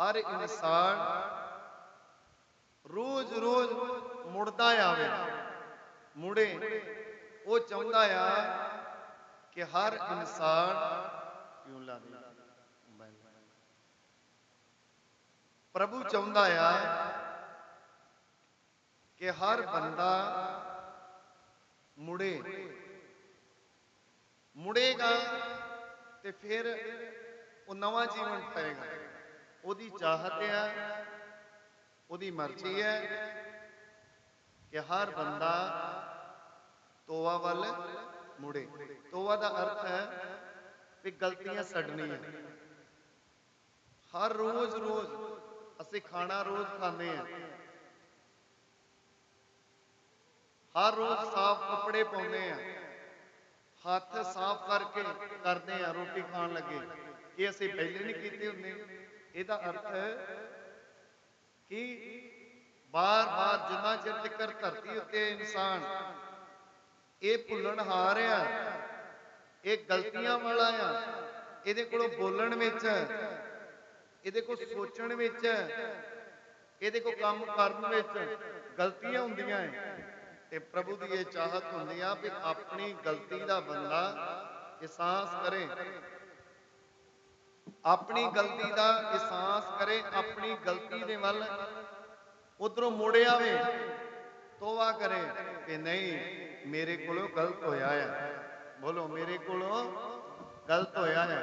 ਹਰ ਇਨਸਾਨ ਰੋਜ਼ ਰੋਜ਼ ਮੁੜਦਾ ਆਵੇ। ਮੁੜੇ ਉਹ ਚਾਹੁੰਦਾ ਆ ਕਿ ਹਰ ਇਨਸਾਨ ਕਿਉਂ ਲਾ ਪ੍ਰਭੂ ਚਾਹੁੰਦਾ ਆ ਕਿ ਹਰ ਬੰਦਾ ਮੁੜੇ। ਮੁੜੇਗਾ ਤੇ ਫਿਰ ਉਹ ਨਵਾਂ ਜੀਵਨ ਪਾਏਗਾ। ਉਹਦੀ ਚਾਹਤ ਹੈ ਉਹਦੀ ਮਰਜ਼ੀ ਹੈ ਕਿ ਹਰ ਬੰਦਾ ਤੋਵਾ ਵੱਲ ਮੁੜੇ। ਤੋਵਾ ਦਾ ਅਰਥ ਹੈ ਵੀ ਗਲਤੀਆਂ ਛੱਡਣੀਆਂ ਹਰ ਰੋਜ਼ ਰੋਜ਼ ਅਸੀਂ ਖਾਣਾ ਰੋਜ਼ ਖਾਂਦੇ ਹਾਂ। ਹਰ ਰੋਜ਼ ਸਾਫ਼ ਕੱਪੜੇ ਪਾਉਂਦੇ ਆ ਹੱਥ ਸਾਫ਼ ਕਰਕੇ ਕਰਦੇ ਆ ਰੋਟੀ ਖਾਣ ਲੱਗੇ। ਇਹ ਅਸੀਂ ਪਹਿਲੇ ਨਹੀਂ ਕੀਤੇ ਹੁੰਦੇ। ਇਹਦਾ ਅਰਥ ਕਿ ਬਾਰ-ਬਾਰ ਜਿੰਨਾ ਚਿਰ ਤੱਕ ਧਰਤੀ ਉੱਤੇ ਇਨਸਾਨ ਇਹ ਭੁੱਲਣ ਹਾਰ ਆ, ਇਹ ਗਲਤੀਆਂ ਵਾਲਾ ਆ, ਇਹਦੇ ਕੋਲੋਂ ਬੋਲਣ ਵਿੱਚ ਇਹਦੇ ਕੋਲ ਸੋਚਣ ਵਿੱਚ ਇਹਦੇ ਕੋਲ ਕੰਮ ਕਰਨ ਵਿੱਚ ਗਲਤੀਆਂ ਹੁੰਦੀਆਂ ਹੈ ਤੇ ਪ੍ਰਭੂ ਦੀ ਇਹ ਚਾਹਤ ਹੁੰਦੀ ਆ ਵੀ ਆਪਣੀ ਗਲਤੀ ਦਾ ਬੰਦਾ ਅਹਿਸਾਸ ਕਰੇ। ਆਪਣੀ ਗਲਤੀ ਦਾ ਅਹਿਸਾਸ ਕਰੇ, ਆਪਣੀ ਗਲਤੀ ਦੇ ਵੱਲ ਉਧਰੋਂ ਮੁੜ ਆਵੇ ਤੋਵਾ ਕਰੇ ਕਿ ਨਹੀਂ, ਮੇਰੇ ਕੋਲੋਂ ਗਲਤ ਹੋਇਆ ਹੈ ਬੋਲੋ, ਮੇਰੇ ਕੋਲੋਂ ਗਲਤ ਹੋਇਆ ਹੈ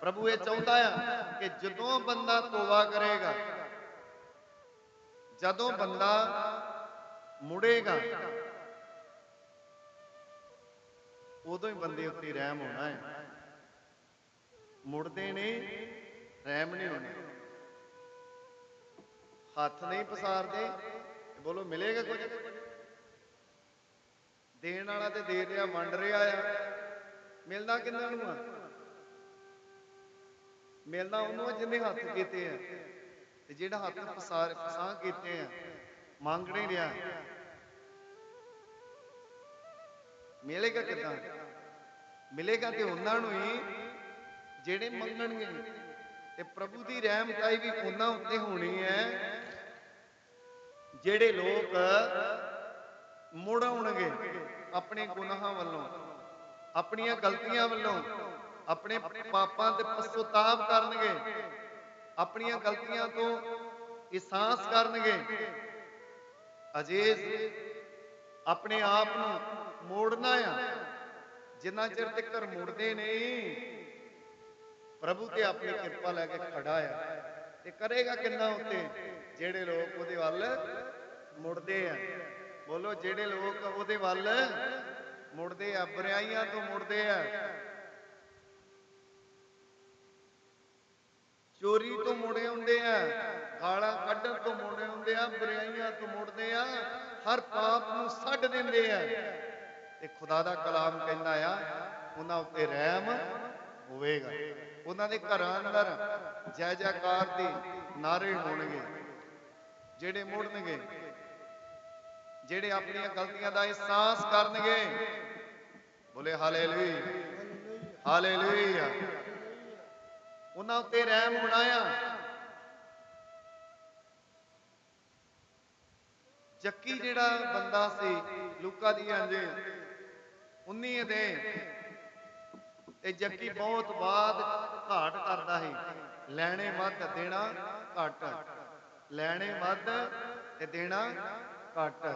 ਪ੍ਰਭੂ ਇਹ ਚਾਹੁੰਦਾ ਆ ਕਿ ਜਦੋਂ ਬੰਦਾ ਤੋਵਾ ਕਰੇਗਾ, ਜਦੋਂ ਬੰਦਾ ਮੁੜੇਗਾ, ਉਦੋਂ ਹੀ ਬੰਦੇ ਉੱਤੇ ਰਹਿਮ ਹੋਣਾ ਹੈ ਮੁੜਦੇ ਨੇ, ਰਹਿਮ ਨਹੀਂ ਹੋਣਾ। ਹੱਥ ਨਹੀਂ ਪਸਾਰਦੇ, ਬੋਲੋ ਮਿਲੇਗਾ ਕੁਝ? ਦੇਣ ਵਾਲਾ ਤੇ ਦੇ ਰਿਹਾ, ਵੰਡ ਰਿਹਾ ਆ। ਮਿਲਦਾ ਕਿੰਨਾਂ ਨੂੰ ਆ? ਮਿਲਦਾ ਉਹਨੂੰ ਆ ਜਿਹਨੇ ਹੱਥ ਕੀਤੇ ਆ। ਤੇ ਜਿਹੜਾ ਹੱਥ ਪਸਾਰ ਪਸਾਹ ਕੀਤੇ ਆ, ਮੰਗ ਨਹੀਂ ਰਿਹਾ। ਮਿਲੇਗਾ ਕਿਦਾਂ? ਮਿਲੇਗਾ ਤੇ ਉਹਨਾਂ ਨੂੰ ਹੀ ਜਿਹੜੇ ਮੰਗਣਗੇ ਤੇ ਪ੍ਰਭੂ ਦੀ ਰਹਿਮਤਾਈ ਵੀ ਉਹਨਾਂ ਉੱਤੇ ਹੋਣੀ ਹੈ। ਜਿਹੜੇ ਲੋਕ ਮੁੜ ਆਉਣਗੇ ਆਪਣੇ ਗੁਨਾਹਾਂ ਵੱਲੋਂ, ਆਪਣੀਆਂ ਗਲਤੀਆਂ ਵੱਲੋਂ, ਆਪਣੇ ਪਾਪਾਂ ਤੇ ਪਛਤਾਵ ਕਰਨਗੇ, ਆਪਣੀਆਂ ਗਲਤੀਆਂ ਤੋਂ ਅਹਿਸਾਸ ਕਰਨਗੇ ਅਜੇ ਆਪਣੇ ਆਪ ਨੂੰ ਮੋੜਨਾ ਆ। ਜਿੰਨਾ ਚਿਰ ਤੱਕ ਮੁੜਦੇ ਨਹੀਂ ਪ੍ਰਭੂ ਤੇ ਆਪਣੀ ਕਿਰਪਾ ਲੈ ਕੇ ਖੜਾ ਆ ਤੇ ਕਰੇਗਾ ਕਿੰਨਾ ਉੱਤੇ? ਜਿਹੜੇ ਲੋਕ ਉਹਦੇ ਵੱਲ ਮੁੜਦੇ ਆ। ਬੋਲੋ, ਜਿਹੜੇ ਲੋਕ ਉਹਦੇ ਵੱਲ ਮੁੜਦੇ ਆ, ਬੁਰਾਈਆਂ ਤੋਂ ਮੁੜਦੇ ਆ। ਚੋਰੀ ਤੋਂ ਮੁੜੇ ਹੁੰਦੇ ਆ, ਗਾਲਾਂ ਕੱਢਣ ਤੋਂ ਮੁੜੇ ਹੁੰਦੇ ਆ, ਬੁਰਾਈਆਂ ਤੋਂ ਮੁੜਦੇ ਆ, ਹਰ ਪਾਪ ਨੂੰ ਛੱਡ ਦਿੰਦੇ ਆ। ਤੇ ਖੁਦਾ ਦਾ ਕਲਾਮ ਕਹਿੰਦਾ ਆ, ਉਹਨਾਂ ਉੱਤੇ ਰਹਿਮ ਹੋਵੇਗਾ। ਉਹਨਾਂ ਦੇ ਘਰਾਂ ਅੰਦਰ ਜੈ ਜੈਕਾਰ ਦੀ ਨਾਰੇ ਹੋਣਗੇ, ਜਿਹੜੇ ਮੁੜਨਗੇ, ਜਿਹੜੇ ਆਪਣੀਆਂ ਗਲਤੀਆਂ ਦਾ ਅਹਿਸਾਸ ਕਰਨਗੇ। ਬੋਲੇ ਹਾਲੇਲੂਇਆ ਹਾਲੇਲੂਇਆ। ਉਹਨਾਂ ਉੱਤੇ ਰਹਿਮ ਬਣਾਇਆ। ਜੱਕੀ ਜਿਹੜਾ ਬੰਦਾ ਸੀ, ਲੂਕਾ ਦੀ ਅੰਜੇ 19 ਦੇ, ਇਹ ਜੱਕੀ ਬਹੁਤ ਬਾਅਦ ਘਾਟ ਕਰਦਾ ਸੀ। ਲੈਣੇ ਵੱਧ ਦੇਣਾ ਘੱਟ। ਲੈਣੇ ਵੱਧ ਤੇ ਦੇਣਾ ਘੱਟ।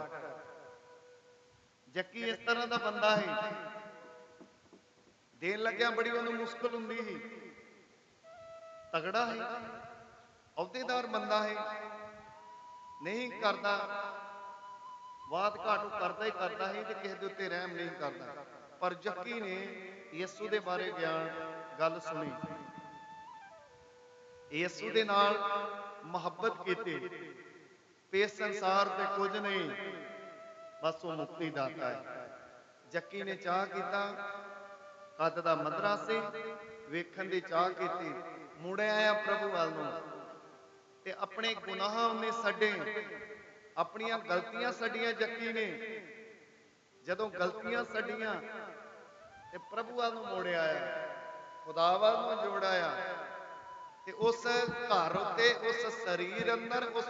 ਜੱਕੀ ਇਸ ਤਰ੍ਹਾਂ ਦਾ ਬੰਦਾ ਹੈ ਦੇਣ ਲੱਗਿਆ ਬੜੀ ਉਹਨੂੰ ਮੁਸ਼ਕਲ ਹੁੰਦੀ ਸੀ। ਤਗੜਾ ਹੈ ਅਹੁਦੇਦਾਰ ਬੰਦਾ ਹੈ ਨਹੀਂ ਕਰਦਾ। ਬਾਤ ਘਾਟ ਕਰਦਾ ਹੀ ਕਰਦਾ ਹੈ ਤੇ ਕਿਸੇ ਦੇ ਉੱਤੇ ਰਹਿਮ ਨਹੀਂ ਕਰਦਾ। ਪਰ ਜੱਕੀ ਨੇ ਯਿਸੂ ਦੇ ਬਾਰੇ ਗਿਆਨ ਗੱਲ ਸੁਣੀ। ਯਿਸੂ ਦੇ ਨਾਲ ਮੁਹੱਬਤ ਕੀਤੀ। ਤੇ ਸੰਸਾਰ ਤੇ ਕੁਝ ਨਹੀਂ, ਬਸ ਉਹ ਮੁਕਤੀ ਦਾਤਾ ਹੈ। ਜੱਕੀ ਨੇ ਚਾਹ ਕੀਤਾ, ਕੱਦ ਦਾ ਮਦਰਾ ਸੀ, ਵੇਖਣ ਦੀ ਚਾਹ ਕੀਤੀ। ਮੁੜਿਆ ਆਇਆ ਪ੍ਰਭੂ ਵੱਲ ਨੂੰ ਤੇ ਆਪਣੇ ਗੁਨਾਹਾਂ ਉਹਨੇ ਛੱਡੇ ਆਪਣੀਆਂ ਗਲਤੀਆਂ ਛੱਡੀਆਂ ਜੱਕੀ ਨੇ। ਜਦੋਂ ਗਲਤੀਆਂ ਛੱਡੀਆਂ ਤੇ ਪ੍ਰਭੂ ਵੱਲ ਨੂੰ ਮੋੜਿਆ ਆਇਆ। ਖੁਦਾ ਵੱਲ ਨੂੰ ਜੋੜਾਇਆ ਤੇ ਉਸ ਘਰ ਉੱਤੇ ਉਸ ਸਰੀਰ ਅੰਦਰ ਉਸ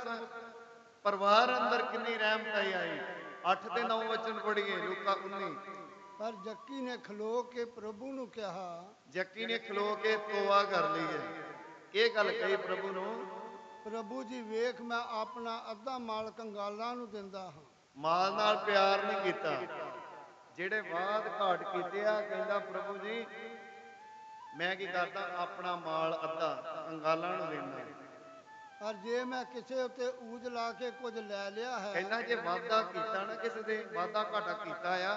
ਪਰਿਵਾਰ ਅੰਦਰ ਕਿੰਨੀ ਰਹਿਮਤ ਆਈ ਆਈ। 8 ਤੇ 9 ਵਚਨ ਪੜ੍ਹੀਏ ਲੂਕਾ 19 ਪਰ ਜੱਕੀ ਨੇ ਖਲੋ ਕੇ ਪ੍ਰਭੂ ਨੂੰ ਕਿਹਾ ਜੱਕੀ ਨੇ ਖਲੋ ਕੇ ਤੋਆ ਕਰ ਲਈ ਹੈ ਇਹ ਗੱਲ ਕਹੀ ਪ੍ਰਭੂ ਨੂੰ ਪ੍ਰਭੂ ਜੀ ਵੇਖ ਮੈਂ ਆਪਣਾ ਅੱਧਾ ਮਾਲ ਕੰਗਾਲਾਂ ਨੂੰ ਦਿੰਦਾ ਹਾਂ। ਮਾਲ ਨਾਲ ਪਿਆਰ ਨਹੀਂ ਕੀਤਾ। ਜਿਹੜੇ ਬਾਦ ਘਾਟ ਕੀਤੇ ਆ ਕਹਿੰਦਾ ਪ੍ਰਭੂ ਜੀ ਮੈਂ ਕੀ ਕਰਦਾ? ਆਪਣਾ ਮਾਲ ਅੱਧਾ ਕੰਗਾਲਾਂ ਨੂੰ ਦਿੰਦਾ ਪਰ ਜੇ ਮੈਂ ਕਿਸੇ ਉੱਤੇ ਊਜ ਲਾ ਕੇ ਕੁਝ ਲੈ ਲਿਆ ਹੈ ਕਹਿੰਦਾ ਜੇ ਵਾਅਦਾ ਕੀਤਾ ਨਾ ਕਿਸੇ ਦੇ ਵਾਅਦਾ ਘਾਟਾ ਕੀਤਾ ਆ।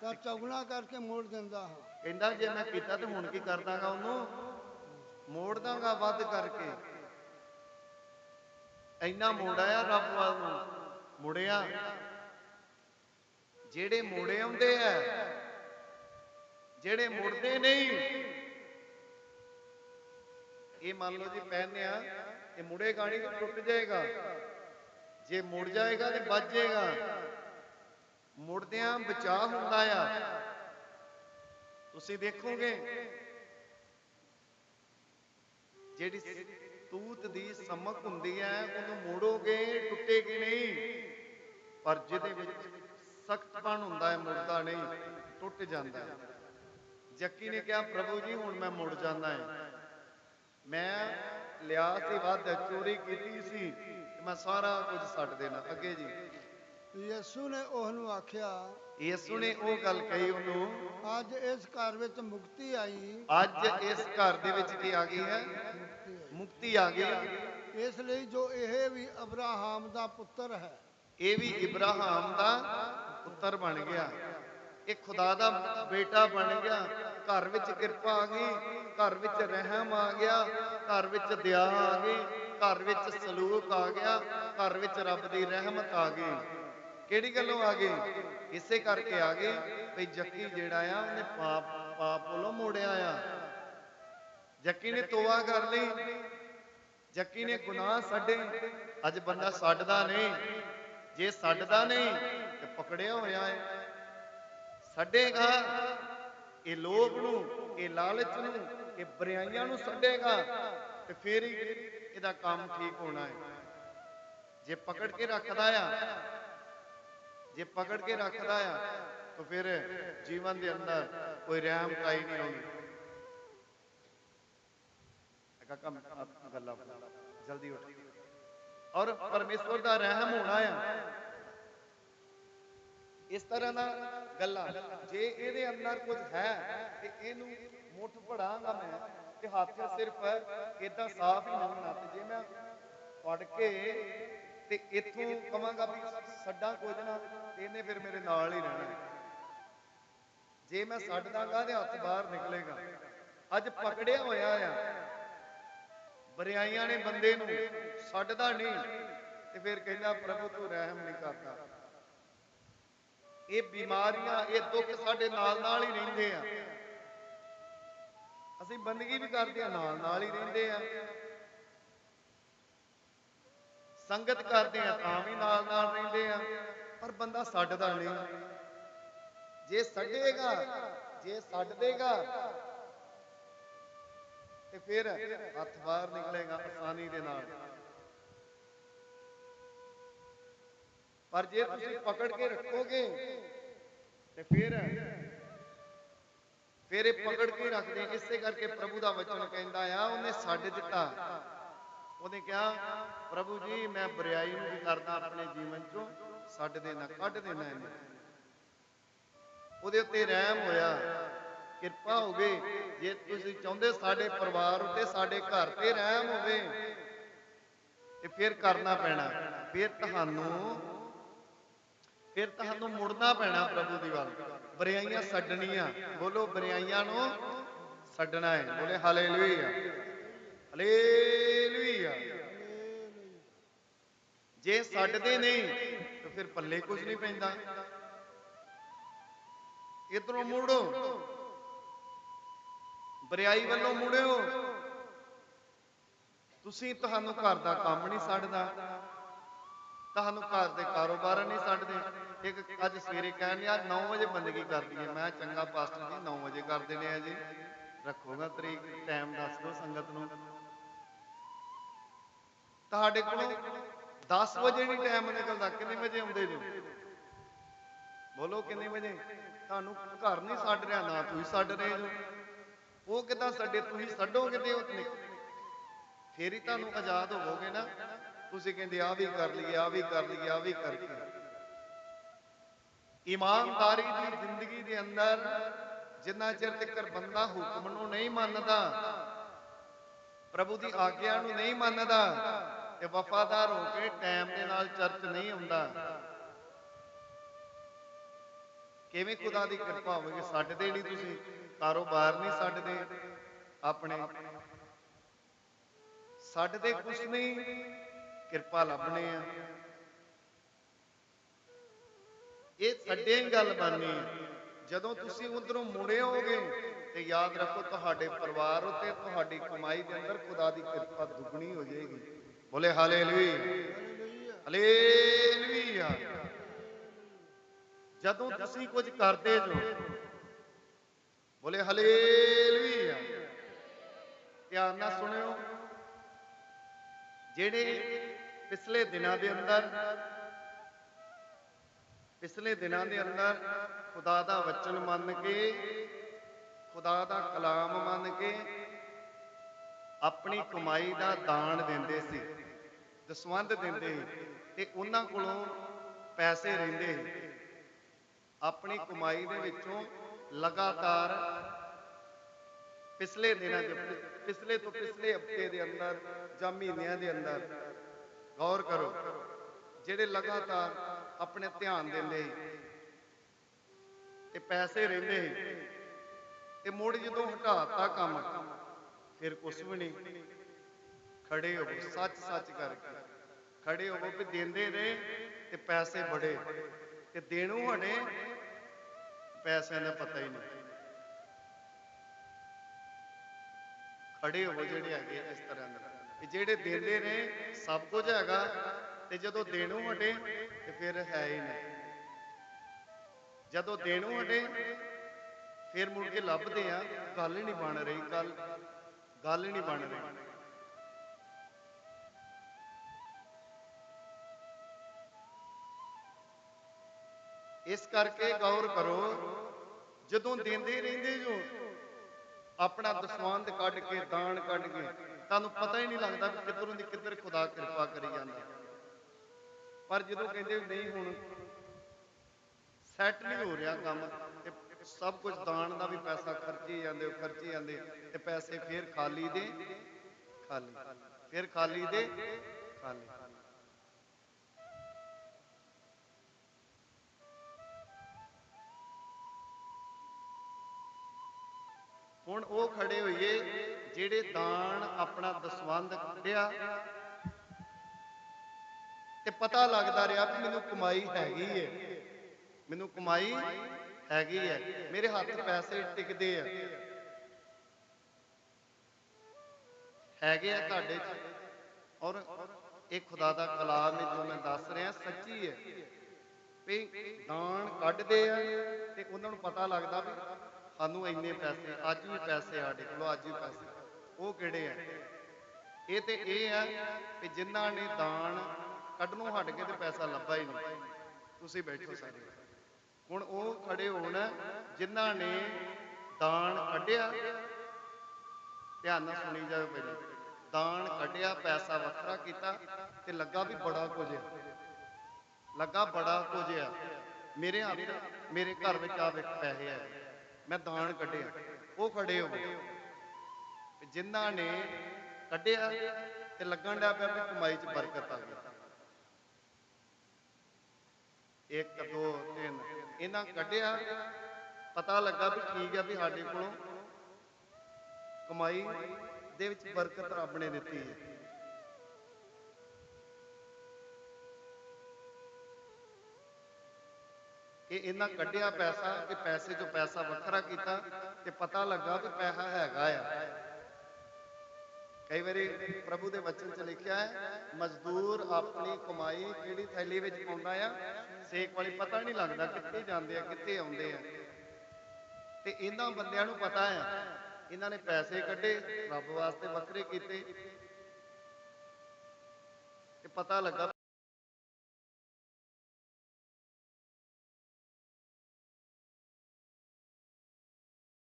ਤਾਂ ਚੌਗਣਾ ਕਰਕੇ ਮੋੜ ਦਿੰਦਾ ਹਾਂ। ਕਹਿੰਦਾ ਜੇ ਮੈਂ ਕੀਤਾ ਤੇ ਹੁਣ ਕੀ ਕਰਦਾਗਾ ਉਹਨੂੰ? ਮੋੜ ਦਾਂਗਾ ਵੱਧ ਕਰਕੇ। ਇੰਨਾ ਮੋੜ ਆਇਆ ਰੱਬ ਵੱਲ ਨੂੰ। ਮੁੜਿਆ। ਜਿਹੜੇ ਮੋੜੇ ਆਉਂਦੇ ਆ ਜਿਹੜੇ ਮੁੜਦੇ ਨਹੀਂ ਇਹ ਮੰਨ ਲਓ ਜੀ ਪਹਿਨਿਆ ਇਹ ਮੁੜੇਗਾ ਨਹੀਂ ਟੁੱਟ ਜਾਏਗਾ। ਜੇ ਮੁੜ ਜਾਏਗਾ ਤੇ ਵੱਜ ਜਾਏਗਾ। ਮੁੜਦਿਆਂ ਬਚਾਅ ਹੁੰਦਾ ਆ। ਤੁਸੀਂ ਦੇਖੋਗੇ, ਜਿਹੜੀ ਤੂਤ ਦੀ ਸਮਕ ਹੁੰਦੀ ਹੈ ਉਹਨੂੰ ਮੋੜੋਗੇ, ਟੁੱਟੇਗੀ ਨਹੀਂ। ਪਰ ਜਿਹਦੇ ਵਿੱਚ ਸਖਤਪਣ ਹੁੰਦਾ ਹੈ, ਮੁੜਦਾ ਨਹੀਂ, ਟੁੱਟ ਜਾਂਦਾ ਹੈ। ਜੱਕੀ ਨੇ ਕਿਹਾ ਪ੍ਰਭੂ ਜੀ, ਹੁਣ ਮੈਂ ਮੁੜ ਜਾਂਦਾ ਹੈ। ਮੈਂ ਲਿਆ ਸੀ ਵੱਧ ਚੋਰੀ ਕੀਤੀ ਸੀ ਮੈਂ ਸਾਰਾ ਕੁਝ ਛੱਡ ਦੇਣਾ। ਅੱਗੇ ਜੀ। ਯਿਸੂ ਨੇ ਉਹਨੂੰ ਆਖਿਆ ਯਿਸੂ ਨੇ ਉਹ ਗੱਲ ਕਹੀ ਉਹਨੂੰ ਅੱਜ ਇਸ ਘਰ ਵਿੱਚ ਮੁਕਤੀ ਆਈ। ਅੱਜ ਇਸ ਘਰ ਦੇ ਵਿੱਚ ਕੀ ਆ ਗਈ ਹੈ। ਮੁਕਤੀ ਆ ਗਈ। ਇਸ ਲਈ ਜੋ ਇਹ ਵੀ ਅਬਰਾਹਾਮ ਦਾ ਪੁੱਤਰ ਹੈ। ਇਹ ਵੀ ਇਬਰਾਹਿਮ ਦਾ ਪੁੱਤਰ ਬਣ ਗਿਆ। ਇਹ ਖੁਦਾ ਦਾ ਬੇਟਾ ਬਣ ਗਿਆ, ਘਰ ਵਿੱਚ ਕਿਰਪਾ ਆ ਗਈ, ਘਰ ਵਿੱਚ ਰਹਿਮ ਆ ਗਿਆ, ਘਰ ਵਿੱਚ ਦਇਆ ਆ ਗਈ, ਘਰ ਵਿੱਚ ਸਲੂਕ ਆ ਗਿਆ, ਘਰ ਵਿੱਚ ਰੱਬ ਦੀ ਰਹਿਮਤ ਆ ਗਈ। ਕਿਹੜੀ ਗੱਲੋਂ ਆ ਗਈ? ਇਸੇ ਕਰਕੇ ਆ ਗਈ ਵੀ ਜੱਕੀ ਜਿਹੜਾ ਆ, ਉਹਨੇ ਪਾਪ ਪਾਪ ਵੱਲੋਂ ਮੋੜਿਆ ਆ। ਜੱਕੀ ਨੇ ਤੋਬਾ ਕਰ ਲਈ। ਜੱਕੀ ਨੇ ਗੁਨਾਹ ਛੱਡੇ। ਅੱਜ ਬੰਦਾ ਛੱਡਦਾ ਨਹੀਂ। ਜੇ ਛੱਡਦਾ ਨਹੀਂ, ਤੇ ਪਕੜਿਆ ਹੋਇਆ ਹੈ ਛੱਡੇਗਾ ਇਹ ਲੋਭ ਨੂੰ, ਇਹ ਲਾਲਚ ਨੂੰ, ਇਹ ਬਰਿਆਈਆਂ ਨੂੰ ਛੱਡੇਗਾ ਤੇ ਫਿਰ ਹੀ ਇਹਦਾ ਕੰਮ ਠੀਕ ਹੋਣਾ ਹੈ। ਜੇ ਪਕੜ ਕੇ ਰੱਖਦਾ ਆ, ਜੇ ਪਕੜ ਕੇ ਰੱਖਦਾ ਆ, ਤਾਂ ਫਿਰ ਜੀਵਨ ਦੇ ਅੰਦਰ ਕੋਈ ਰਹਿਮ ਕਾਈ ਨਹੀਂ ਆਉਣੀ ਕਾਕਾ ਗੱਲਾਂ ਜਲਦੀ ਉੱਠ। ਔਰ ਪਰਮੇਸ਼ਵਰ ਦਾ ਰਹਿਮ ਹੋਣਾ ਆ ਇਸ ਤਰ੍ਹਾਂ ਦਾ ਗੱਲਾਂ। ਜੇ ਇਹਦੇ ਅੰਦਰ ਕੁਝ ਹੈ ਤੇ ਇਹਨੂੰ ਮੁੱਠ ਪੜਾਂਗਾ ਮੈਂ ਤੇ ਹੱਥ ਸਿਰਫ ਇਦਾਂ ਸਾਫ਼ ਹੀ ਮੰਗਣਾ ਤੇ ਜੇ ਮੈਂ ਫੜ ਕੇ ਤੇ ਇੱਥੋਂ ਕਵਾਂਗਾ ਵੀ ਛੱਡਾਂ ਕੁਝ ਨਾ ਇਹਨੇ ਫਿਰ ਮੇਰੇ ਨਾਲ ਹੀ ਰਹਿਣਾ। ਜੇ ਮੈਂ ਛੱਡ ਦਾਂਗਾ ਤੇ ਹੱਥ ਬਾਹਰ ਨਿਕਲੇਗਾ। ਅੱਜ ਪਕੜਿਆ ਹੋਇਆ ਆ। ਬਰਿਆਈਆਂ ਨੇ ਬੰਦੇ ਨੂੰ ਛੱਡਦਾ ਨਹੀਂ ਤੇ ਫਿਰ ਕਹਿੰਦਾ, ਪ੍ਰਭੂ, ਤੂੰ ਰਹਿਮ ਨਹੀਂ ਕਰਦਾ। ਇਹ ਬਿਮਾਰੀਆਂ, ਇਹ ਦੁੱਖ ਸਾਡੇ ਨਾਲ ਨਾਲ ਹੀ ਰਹਿੰਦੇ ਆ। ਅਸੀਂ ਬੰਦਗੀ ਵੀ ਕਰਦੇ ਆ ਨਾਲ ਨਾਲ ਹੀ ਰਹਿੰਦੇ ਆ। ਸੰਗਤ ਕਰਦੇ ਆ, ਤਾਂ ਵੀ ਨਾਲ ਨਾਲ ਰਹਿੰਦੇ ਆ। ਪਰ ਬੰਦਾ ਛੱਡਦਾ ਨਹੀਂ। ਜੇ ਛੱਡੇਗਾ ਜੇ ਛੱਡ ਦੇਗਾ ਤੇ ਫਿਰ ਹੱਥ ਬਾਹਰ ਨਿਕਲੇਗਾ ਆਸਾਨੀ ਦੇ ਨਾਲ। ਪਰ ਜੇ ਤੁਸੀਂ ਪਕੜ ਕੇ ਰੱਖੋਗੇ, ਤੇ ਫਿਰ ਫਿਰ ਇਹ ਪਕੜ ਕੇ ਰੱਖਦੇ, ਇਸੇ ਕਰਕੇ ਪ੍ਰਭੂ ਦਾ ਵਚਨ ਕਹਿੰਦਾ ਆ, ਉਹਨੇ ਛੱਡ ਦਿੱਤਾ। ਉਹਨੇ ਕਿਹਾ, ਪ੍ਰਭੂ ਜੀ, ਮੈਂ ਬਰਿਆਈ ਨੂੰ ਵੀ ਕਰਦਾ ਆਪਣੇ ਜੀਵਨ ਚੋਂ, ਛੱਡ ਦੇਣਾ, ਕੱਢ ਦੇਣਾ ਇਹਨੇ। ਉਹਦੇ ਉੱਤੇ ਰਹਿਮ ਹੋਇਆ। ਕਿਰਪਾ ਹੋਵੇ ਜੇ ਤੁਸੀਂ ਚਾਹੁੰਦੇ ਸਾਡੇ ਪਰਿਵਾਰ ਉੱਤੇ, ਸਾਡੇ ਘਰ ਤੇ ਰਹਿਮ ਹੋਵੇ, ਤੇ ਫਿਰ ਕਰਨਾ ਪੈਣਾ। ਫਿਰ ਤੁਹਾਨੂੰ ਫਿਰ ਤੁਹਾਨੂੰ ਮੁੜਨਾ ਪੈਣਾ ਪ੍ਰਭੂ ਦੀ ਵੱਲ। ਬਰਿਆਈਆਂ ਛੱਡਣੀਆਂ ਬੋਲੋ, ਬਰਿਆਈਆਂ ਨੂੰ ਛੱਡਣਾ ਹੈ। ਬੋਲੇ, ਹਾਲੇਲੂਇਆ। ਹਾਲੇਲੂਇਆ। ਜੇ ਛੱਡਦੇ ਨਹੀਂ, ਤਾਂ ਫਿਰ ਪੱਲੇ ਕੁਝ ਨਹੀਂ ਪੈਂਦਾ। ਇਧਰੋਂ ਮੁੜੋ। ਬਰਿਆਈ ਵੱਲੋਂ ਮੁੜਿਓ। ਤੁਸੀਂ ਤੁਹਾਨੂੰ ਘਰ ਦਾ ਕੰਮ ਨਹੀਂ ਛੱਡਦਾ ਤੁਹਾਨੂੰ ਘਰ ਦੇ ਕਾਰੋਬਾਰ ਨਹੀਂ ਛੱਡਦੇ ਇੱਕ ਅੱਜ ਸਵੇਰੇ ਕਹਿਣ ਯਾਰ 9 ਵਜੇ ਬੰਦਗੀ ਕਰਦੀ ਹੈ। ਮੈਂ ਚੰਗਾ ਪਾਸਟਰ ਜੀ 9 ਵਜੇ ਕਰ ਦੇਣੇ ਆ ਜੀ। ਰੱਖੋਗਾ ਤਰੀਕ, ਟਾਈਮ ਦੱਸ ਦਿਓ ਸੰਗਤ ਨੂੰ। ਤੁਹਾਡੇ ਕੋਲ 10 ਵਜੇ ਨਹੀਂ ਟਾਈਮ ਨਿਕਲਦਾ, ਕਿੰਨੇ ਵਜੇ ਆਉਂਦੇ ਨੇ ਬੋਲੋ ਕਿੰਨੇ ਵਜੇ? ਤੁਹਾਨੂੰ ਘਰ ਨਹੀਂ ਛੱਡ ਰਿਹਾ, ਨਾ ਤੁਸੀਂ ਛੱਡ ਰਹੇ ਜੋ। ਉਹ ਕਿਦਾਂ ਛੱਡੇ ਤੁਸੀਂ ਛੱਡੋਗੇ ਤੇ ਉਹ ਫੇਰ ਹੀ ਤੁਹਾਨੂੰ ਆਜ਼ਾਦ ਹੋਵੋਗੇ ਨਾ। ਤੁਸੀਂ ਕਹਿੰਦੇ ਆ ਵੀ ਕਰ ਲਈਏ, ਆ ਵੀ ਕਰ ਲਈਏ, ਆ ਵੀ ਕਰ ਲਈਏ ਇਮਾਨਦਾਰੀ ਦੀ ਜ਼ਿੰਦਗੀ ਦੇ ਅੰਦਰ ਜਿੰਨਾ ਚਿਰ ਤੱਕ ਬੰਦਾ ਹੁਕਮ ਨੂੰ ਨਹੀਂ ਮੰਨਦਾ, ਪ੍ਰਭੂ ਦੀ ਆਗਿਆ ਨੂੰ ਨਹੀਂ ਮੰਨਦਾ ਤੇ ਵਫਾਦਾਰ ਹੋ ਕੇ ਟਾਈਮ ਦੇ ਨਾਲ ਚਰਚ ਨਹੀਂ ਆਉਂਦਾ। ਕਿਵੇਂ ਖੁਦਾ ਦੀ ਕਿਰਪਾ ਹੋਵੇਗੀ? ਛੱਡਦੇ ਨਹੀਂ ਤੁਸੀਂ ਕਾਰੋਬਾਰ ਨਹੀਂ ਛੱਡਦੇ ਆਪਣੇ। ਛੱਡਦੇ ਕੁਛ ਨਹੀਂ, ਕਿਰਪਾ ਲੱਭਣੇ ਆ। ਇਹ ਛੱਡੇ ਹੀ ਗੱਲ ਬਣਨੀ ਜਦੋਂ ਤੁਸੀਂ ਉਧਰੋਂ ਮੁੜੇ ਹੋਗੇ ਤੇ ਯਾਦ ਰੱਖੋ, ਤੁਹਾਡੇ ਪਰਿਵਾਰ ਉਤੇ ਤੁਹਾਡੀ ਕਮਾਈ ਦੇ ਅੰਦਰ ਖੁਦਾ ਦੀ ਕਿਰਪਾ ਦੁੱਗਣੀ ਹੋ ਜਾਏਗੀ। ਬੋਲੇ ਹਾਲੇਲੂਇਆ। ਹਾਲੇਲੂਇਆ। ਜਦੋਂ ਤੁਸੀਂ ਕੁਝ ਕਰਦੇ ਜੋ, ਬੋਲੇ ਹਾਲੇਲੂਇਆ। ਧਿਆਨ ਨਾਲ ਸੁਣਿਓ। ਜਿਹੜੇ ਪਿਛਲੇ ਦਿਨਾਂ ਦੇ ਅੰਦਰ ਪਿਛਲੇ ਦਿਨਾਂ ਦੇ ਅੰਦਰ ਖੁਦਾ ਦਾ ਵਚਨ ਮੰਨ ਕੇ, ਖੁਦਾ ਦਾ ਕਲਾਮ ਮੰਨ ਕੇ ਆਪਣੀ ਕਮਾਈ ਦਾ ਦਾਨ ਦਿੰਦੇ ਸੀ, ਦਸਵੰਧ ਦਿੰਦੇ ਸੀ ਤੇ ਉਹਨਾਂ ਕੋਲੋਂ ਪੈਸੇ ਰਹਿੰਦੇ ਆਪਣੀ ਕਮਾਈ ਦੇ ਵਿੱਚੋਂ ਲਗਾਤਾਰ ਪਿਛਲੇ ਦਿਨਾਂ ਦੇ, ਪਿਛਲੇ ਤੋਂ ਪਿਛਲੇ ਹਫ਼ਤੇ ਦੇ ਅੰਦਰ ਜਾਂ ਮਹੀਨਿਆਂ ਦੇ ਅੰਦਰ, ਗੌਰ ਕਰੋ, ਜਿਹੜੇ ਲਗਾਤਾਰ ਆਪਣੇ ਧਿਆਨ ਦਿੰਦੇ ਤੇ ਪੈਸੇ ਰਹਿੰਦੇ ਤੇ ਮੁੜ ਜਦੋਂ ਹਟਾਤਾ ਕੰਮ, ਫਿਰ ਕੁਛ ਵੀ ਨਹੀਂ। ਖੜੇ ਹੋ ਸੱਚ ਸੱਚ ਕਰਕੇ। ਖੜੇ ਹੋ ਵੀ ਦਿੰਦੇ ਰਹੇ ਤੇ ਪੈਸੇ ਬੜੇ। ਤੇ ਦੇਣੋਂ ਹਟੇ ਪੈਸਿਆਂ ਦਾ ਪਤਾ ਹੀ ਨਹੀਂ। ਖੜੇ ਹੋਵੋ ਜਿਹੜੇ ਹੈਗੇ ਇਸ ਤਰ੍ਹਾਂ ਦੇ। ਜਿਹੜੇ ਦਿੰਦੇ ਰਹੇ ਸਭ ਕੁਝ ਹੈਗਾ। ਤੇ ਜਦੋਂ ਦੇਣੋਂ ਹਟੇ ਤੇ ਫਿਰ ਹੈ ਹੀ ਨਹੀਂ। ਜਦੋਂ ਦੇਣੋਂ ਹਟੇ, ਫਿਰ ਮੁੜ ਕੇ ਲੱਭਦੇ ਆ ਗੱਲ ਹੀ ਨਹੀਂ ਬਣ ਰਹੀ, ਗੱਲ ਗੱਲ ਹੀ ਨਹੀਂ ਬਣ ਰਹੀ। ਇਸ ਕਰਕੇ ਗੌਰ ਕਰੋ, ਜਦੋਂ ਦਿੰਦੇ ਰਹਿੰਦੇ ਜੋ, ਆਪਣਾ ਦਸਵੰਧ ਕੱਢ ਕੇ, ਦਾਨ ਕੱਢ ਕੇ, ਤੁਹਾਨੂੰ ਪਤਾ ਹੀ ਨਹੀਂ ਲੱਗਦਾ ਕਿ ਕਿੱਧਰੋਂ ਦੀ ਕਿੱਧਰ ਖੁਦਾ ਕਿਰਪਾ ਕਰੀ ਜਾਂਦਾ। ਪਰ ਜਦੋਂ ਕਹਿੰਦੇ ਨਹੀਂ ਹੁਣ ਸੈੱਟ ਨਹੀਂ ਹੋ ਰਿਹਾ ਕੰਮ ਤੇ ਸਭ ਕੁਝ ਦਾਨ ਦਾ ਵੀ ਪੈਸਾ ਖਰਚੀ ਜਾਂਦੇ ਖਰਚੀ ਜਾਂਦੇ ਤੇ ਪੈਸੇ ਫੇਰ ਖਾਲੀ ਦੇ, ਖਾਲੀ, ਫੇਰ ਖਾਲੀ ਦੇ, ਖਾਲੀ। ਹੁਣ ਉਹ ਖੜੇ ਹੋਈਏ ਜਿਹੜੇ ਦਾਨ ਆਪਣਾ ਦਸਵੰਧ ਕੱਢਿਆ ਤੇ ਪਤਾ ਲੱਗਦਾ ਰਿਹਾ ਵੀ ਮੈਨੂੰ ਕਮਾਈ ਹੈਗੀ ਹੈ ਮੈਨੂੰ ਕਮਾਈ ਹੈਗੀ ਹੈ ਮੇਰੇ ਹੱਥ ਪੈਸੇ ਟਿਕਦੇ ਆ। ਹੈਗੇ ਆ ਤੁਹਾਡੇ ਚ। ਔਰ ਇਹ ਖੁਦਾ ਦਾ ਕਲਾਮ ਹੈ ਜੋ ਮੈਂ ਦੱਸ ਰਿਹਾ, ਸੱਚੀ ਹੈ ਵੀ ਦਾਨ ਕੱਢਦੇ ਆ ਤੇ ਉਹਨਾਂ ਨੂੰ ਪਤਾ ਲੱਗਦਾ ਵੀ ਸਾਨੂੰ ਇੰਨੇ ਪੈਸੇ, ਅੱਜ ਵੀ ਪੈਸੇ ਸਾਡੇ ਕੋਲ ਅੱਜ ਵੀ ਪੈਸੇ ਉਹ ਕਿਹੜੇ ਆ? ਇਹ ਤੇ ਇਹ ਆ ਕਿ ਜਿਨ੍ਹਾਂ ਨੇ ਦਾਨ ਕੱਢਣੋਂ ਹਟ ਕੇ ਤੇ ਪੈਸਾ ਲੱਭਾ ਹੀ ਨਹੀਂ। ਤੁਸੀਂ ਬੈਠੋ ਸਾਰੇ। ਹੁਣ ਉਹ ਖੜੇ ਹੋਣ ਜਿਨ੍ਹਾਂ ਨੇ ਦਾਨ ਕੱਢਿਆ, ਧਿਆਨ ਨਾਲ ਸੁਣੀ ਜਾਵੇ ਪਹਿਲਾਂ ਦਾਨ ਕੱਢਿਆ, ਪੈਸਾ ਵੱਖਰਾ ਕੀਤਾ ਤੇ ਲੱਗਾ ਵੀ ਬੜਾ ਕੁਝ ਆ। ਲੱਗਾ ਬੜਾ ਕੁਝ ਆ। ਮੇਰੇ ਹੱਥ, ਮੇਰੇ ਘਰ ਵਿੱਚ ਆ ਵੇਖ ਪੈਸੇ ਆ। ਮੈਂ ਦਾਨ ਕੱਢਿਆ। ਉਹ ਖੜੇ ਹੋ ਗਏ। ਜਿਨ੍ਹਾਂ ਨੇ ਕੱਢਿਆ ਤੇ ਲੱਗਣ ਡਿਆ ਪਿਆ ਵੀ ਕਮਾਈ 'ਚ ਬਰਕਤ ਆ ਗਈ। ਇੱਕ, ਦੋ, ਤਿੰਨ। ਇਹਨਾਂ ਕੱਢਿਆ। ਪਤਾ ਲੱਗਾ ਵੀ ਠੀਕ ਆ ਵੀ ਸਾਡੇ ਕੋਲੋਂ ਕਮਾਈ ਦੇ ਵਿੱਚ ਬਰਕਤ ਰੱਬ ਨੇ ਦਿੱਤੀ ਹੈ। ਇਹ ਇਹਨਾਂ ਕੱਢਿਆ ਪੈਸਾ ਤੇ ਪੈਸੇ ਚੋਂ ਪੈਸਾ ਵੱਖਰਾ ਕੀਤਾ ਤੇ ਪਤਾ ਲੱਗਾ ਵੀ ਪੈਸਾ ਹੈਗਾ ਆ। ਕਈ ਵਾਰੀ ਪ੍ਰਭੂ ਦੇ ਵਚਨ ਚ ਲਿਖਿਆ ਹੈ, ਮਜ਼ਦੂਰ ਆਪਣੀ ਕਮਾਈ ਕਿਹੜੀ ਥੈਲੀ ਵਿੱਚ ਪਾਉਂਦਾ ਆ? ਸੇਕ ਵਾਲੀ ਪਤਾ ਨਹੀਂ ਲੱਗਦਾ ਕਿੱਥੇ ਜਾਂਦੇ ਆ, ਕਿੱਥੇ ਆਉਂਦੇ ਆ। ਤੇ ਇਹਨਾਂ ਬੰਦਿਆਂ ਨੂੰ ਪਤਾ ਹੈ ਇਹਨਾਂ ਨੇ ਪੈਸੇ ਕੱਢੇ, ਰੱਬ ਵਾਸਤੇ ਵੱਖਰੇ ਕੀਤੇ। ਤੇ ਪਤਾ ਲੱਗਾ